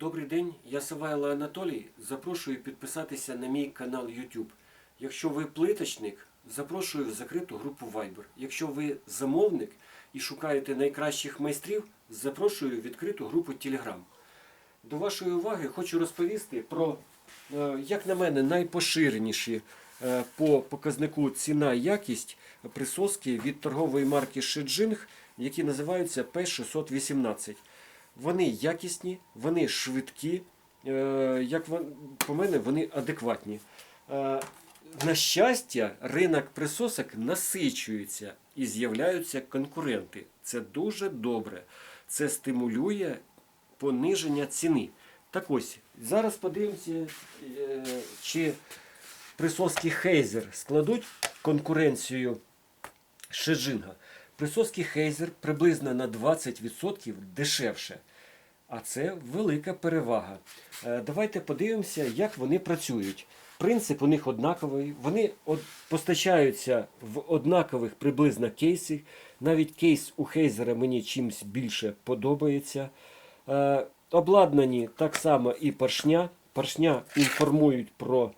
Добрий день, я Савайло Анатолій. Запрошую підписатися на мій канал YouTube. Якщо ви плиточник, запрошую в закриту групу Viber. Якщо ви замовник і шукаєте найкращих майстрів, запрошую в відкриту групу Telegram. До вашої уваги хочу розповісти про, е, як на мене, найпоширеніші е, по показнику ціна якість присоски від торгової марки Шеджинг, які називаються P618. Вони якісні, вони швидкі, е, як по мене, вони адекватні. Е, На щастя, ринок присосок насичується і з'являються конкуренти. Це дуже добре. Це стимулює пониження ціни. Так ось, зараз подивимося, е, чи присоски Хейзер складуть конкуренцію Шеджинга. Присоски Хейзер приблизно на 20% дешевше. А це велика перевага. Е, Давайте подивимося, як вони працюють. Принцип у них однаковий. Вони постачаються в однакових приблизно кейсах. Навіть кейс у Хейзера мені чимось більше подобається. Е, Обладнані так само і поршня. Поршня інформують про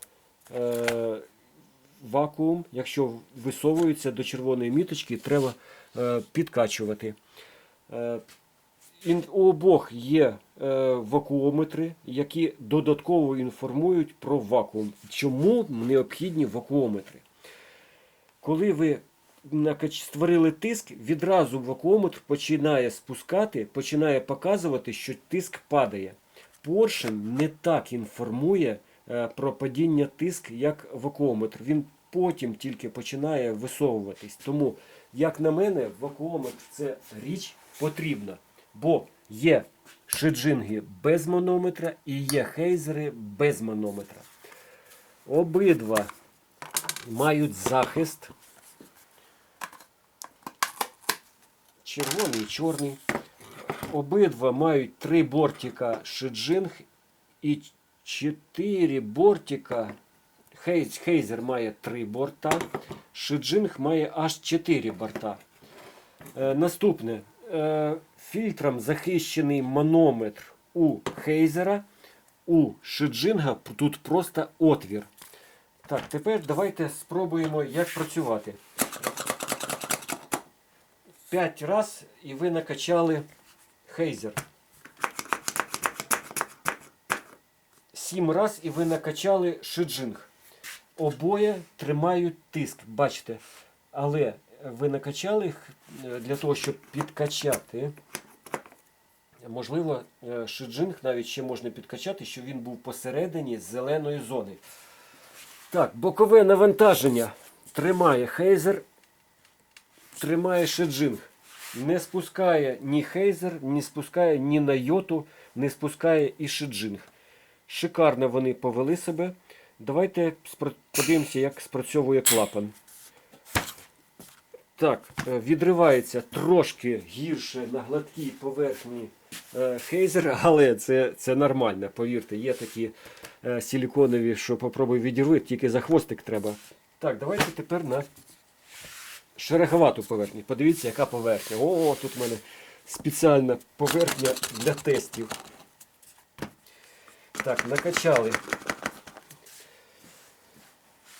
е, вакуум. Якщо висовуються до червоної міточки, треба е, підкачувати. Е, у обох є е, вакуометри, які додатково інформують про вакуум. Чому необхідні вакуометри? Коли ви створили тиск, відразу вакуометр починає спускати, починає показувати, що тиск падає. Поршень не так інформує е, про падіння тиск, як вакуометр. Він потім тільки починає висовуватись. Тому, як на мене, вакуометр це річ потрібна. Бо є шиджинги без манометра і є хейзери без манометра. Обидва мають захист. Червоний і чорний. Обидва мають три бортика шиджинг і чотири бортика. Хейз, Хейзер має три борта, Шиджинг має аж чотири борта. Е, наступне. Е, фільтром захищений манометр у Хейзера, у Шиджинга тут просто отвір. Так, тепер давайте спробуємо, як працювати. П'ять раз і ви накачали Хейзер. Сім раз і ви накачали Шиджинг. Обоє тримають тиск, бачите. Але ви накачали їх е, для того, щоб підкачати. Можливо, е, Шиджинг навіть ще можна підкачати, щоб він був посередині зеленої зони. Так, бокове навантаження тримає Хейзер, тримає Шиджинг. Не спускає ні Хейзер, не спускає ні на йоту, не спускає і Шиджинг. Шикарно вони повели себе. Давайте подивимося, як спрацьовує клапан. Так, е, відривається трошки гірше на гладкій поверхні е, хейзера, але це, це нормально, повірте, є такі е, силіконові, що попробуй відірви, тільки за хвостик треба. Так, давайте тепер на шероховату поверхню. Подивіться, яка поверхня. О, тут в мене спеціальна поверхня для тестів. Так, накачали.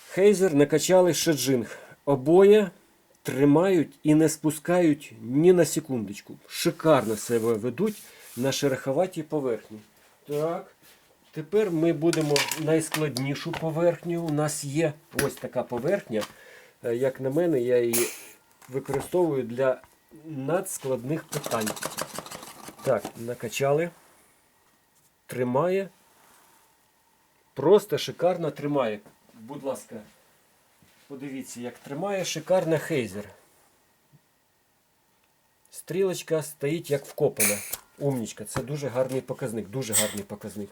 Хейзер накачали шеджинг. Обоє тримають і не спускають ні на секундочку. Шикарно себе ведуть на шероховатій поверхні. Так. Тепер ми будемо найскладнішу поверхню. У нас є ось така поверхня. Е, Як на мене, я її використовую для надскладних питань. Так, накачали. Тримає. Просто шикарно тримає. Будь ласка, подивіться, як тримає шикарно хейзер. Стрілочка стоїть як вкопана. Умнічка, це дуже гарний показник, дуже гарний показник.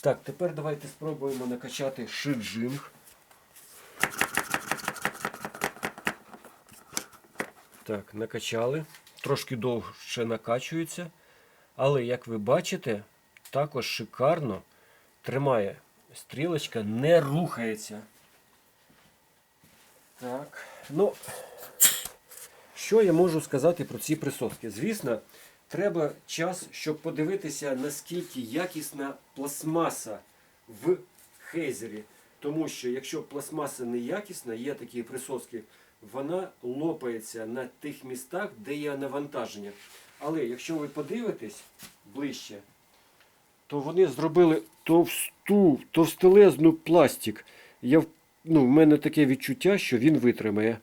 Так, тепер давайте спробуємо накачати шиджинг. Так, накачали. Трошки довше накачується. Але, як ви бачите, також шикарно тримає. Стрілочка не рухається. Так. Ну, що я можу сказати про ці присоски? Звісно, треба час, щоб подивитися, наскільки якісна пластмаса в хейзері. Тому що якщо пластмаса неякісна, є такі присоски, вона лопається на тих містах, де є навантаження. Але якщо ви подивитесь ближче, то вони зробили товсту, товстелезну пластик. Я, ну, в мене таке відчуття, що він витримає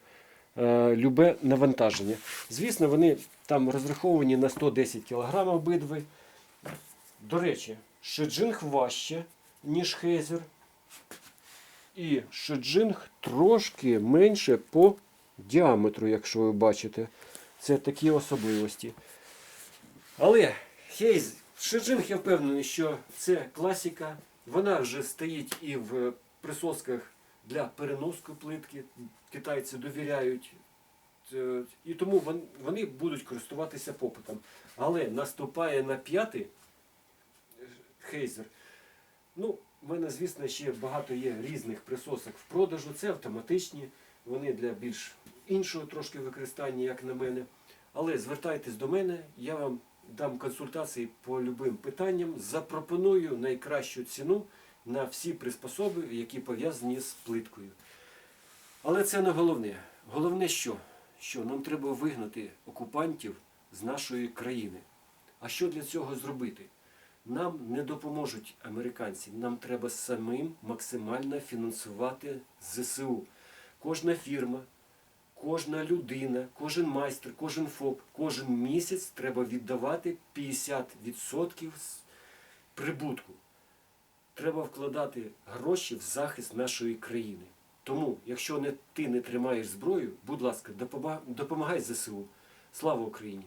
е, любе навантаження. Звісно, вони там розраховані на 110 кг обидві. До речі, шеджинг важче, ніж хейзер. І шеджинг трошки менше по діаметру, якщо ви бачите. Це такі особливості. Але хейз, шеджинг, я впевнений, що це класика. Вона вже стоїть і в присосках для переноску плитки. Китайці довіряють. І тому вони будуть користуватися попитом. Але наступає на п'ятий хейзер. Ну, в мене, звісно, ще багато є різних присосок в продажу. Це автоматичні, вони для більш іншого трошки використання, як на мене. Але звертайтесь до мене, я вам дам консультації по любим питанням, запропоную найкращу ціну на всі приспособи, які пов'язані з плиткою. Але це не головне. Головне що? Що нам треба вигнати окупантів з нашої країни. А що для цього зробити? Нам не допоможуть американці. Нам треба самим максимально фінансувати ЗСУ. Кожна фірма, кожна людина, кожен майстер, кожен ФОП, кожен місяць треба віддавати 50% прибутку. Треба вкладати гроші в захист нашої країни. Тому, якщо не, ти не тримаєш зброю, будь ласка, допомагай ЗСУ. Слава Україні!